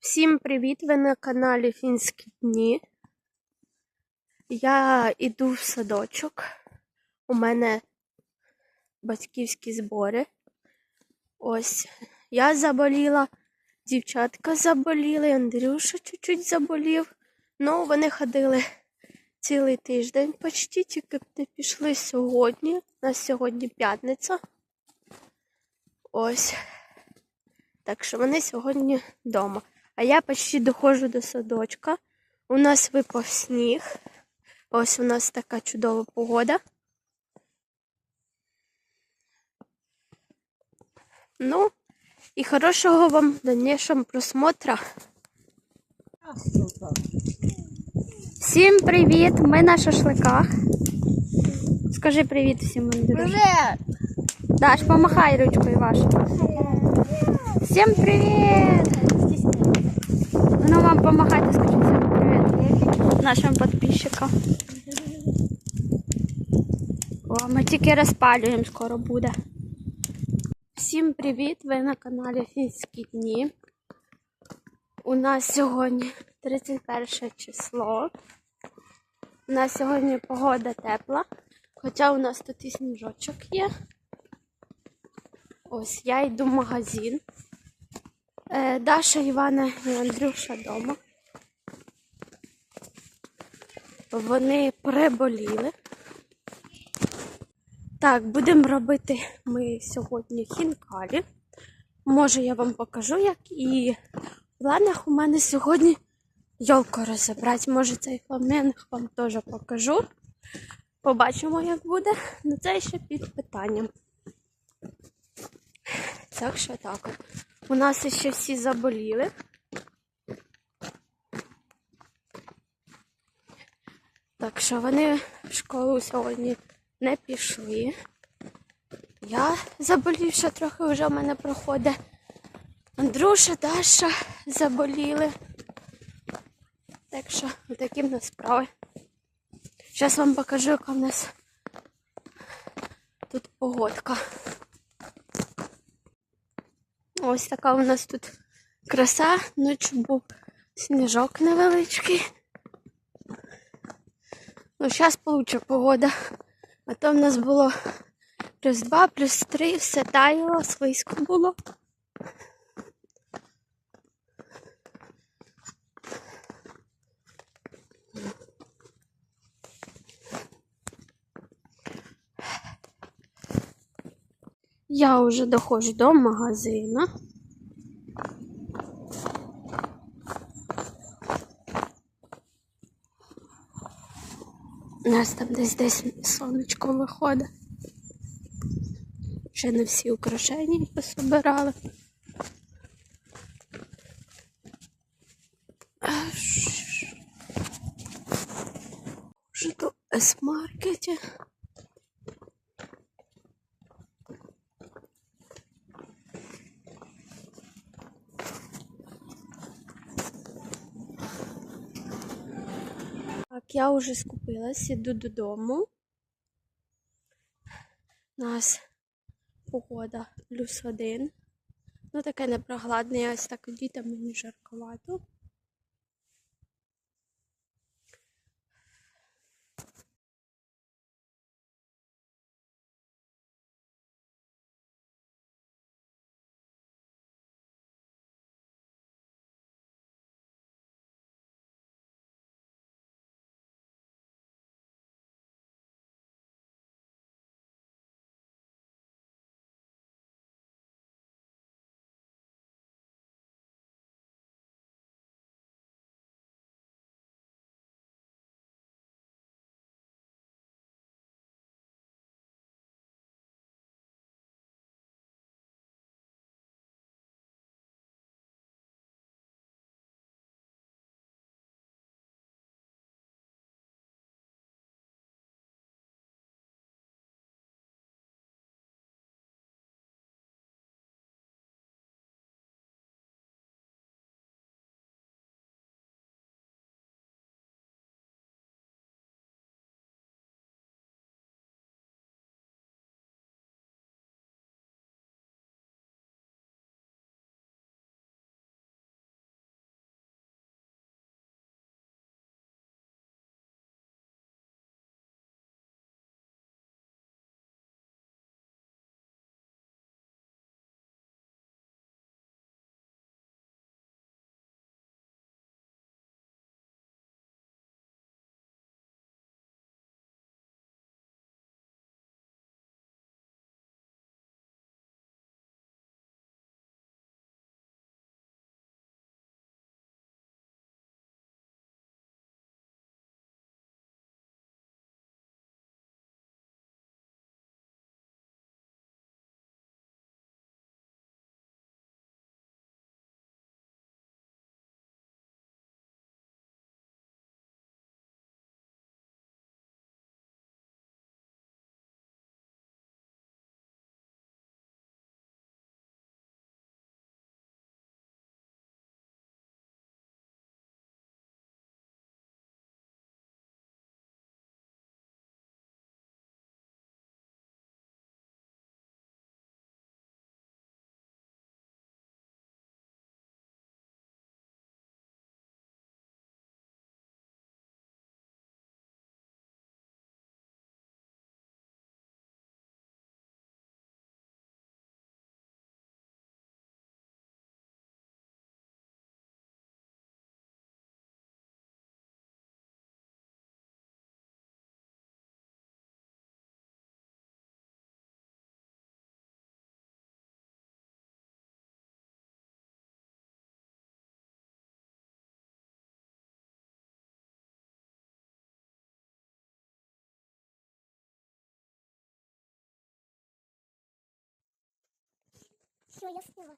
Всім привіт! Ви на каналі Фінські дні. Я йду в садочок. У мене батьківські збори. Ось я заболіла, дівчатка заболіли, Андрюша чуть-чуть заболів. Ну, вони ходили цілий тиждень почти, тільки не пішли сьогодні. У нас сьогодні п'ятниця. Ось. Так що вони сьогодні вдома. А я почти доходжу до садочка. У нас випав сніг. Ось у нас така чудова погода. Ну, і хорошого вам дальнейшего просмотра. Всім привіт! Ми на шашликах. Скажи привіт всім моїм друзям. Привет! Даш, помахай ручкою вашу. Всем привет! Ну вам помахайте, скажи всем привет. Нашим подписчикам. О, ми тільки розпалюємо, скоро буде. Всім привіт! Ви на каналі Фінські дні. У нас сьогодні 31 число. У нас сьогодні погода тепла, хоча у нас тут і сніжочок є. Ось я йду в магазин. Е, Даша, Івана і Андрюша вдома. Вони приболіли. Так, будемо робити ми сьогодні хінкалі. Може, я вам покажу, як. І в планах у мене сьогодні йолку розібрати. Може, цей фламенг вам теж покажу. Побачимо, як буде. Ну це ще під питанням. Так що так. У нас ще всі заболіли. Так що вони в школу сьогодні не пішли. Я заболівша трохи вже в мене проходить. Андрюша, Даша заболіли. Так що такі в нас справи. Зараз вам покажу, яка в нас тут погодка. Ось така у нас тут краса. Ночі був сніжок невеличкий. Ну, зараз получше погода. А то в нас було плюс 2, плюс 3, все таяло, слизько було. Я вже доходжу до магазину. У нас там десь десь сонечко виходить. Ще не всі украшення пособирали. Вже до С-маркеті. Так, я вже скупилась, іду додому. У нас погода плюс один. Ну, таке непрогладне, ось так дітям мені жарковато. що я сніла.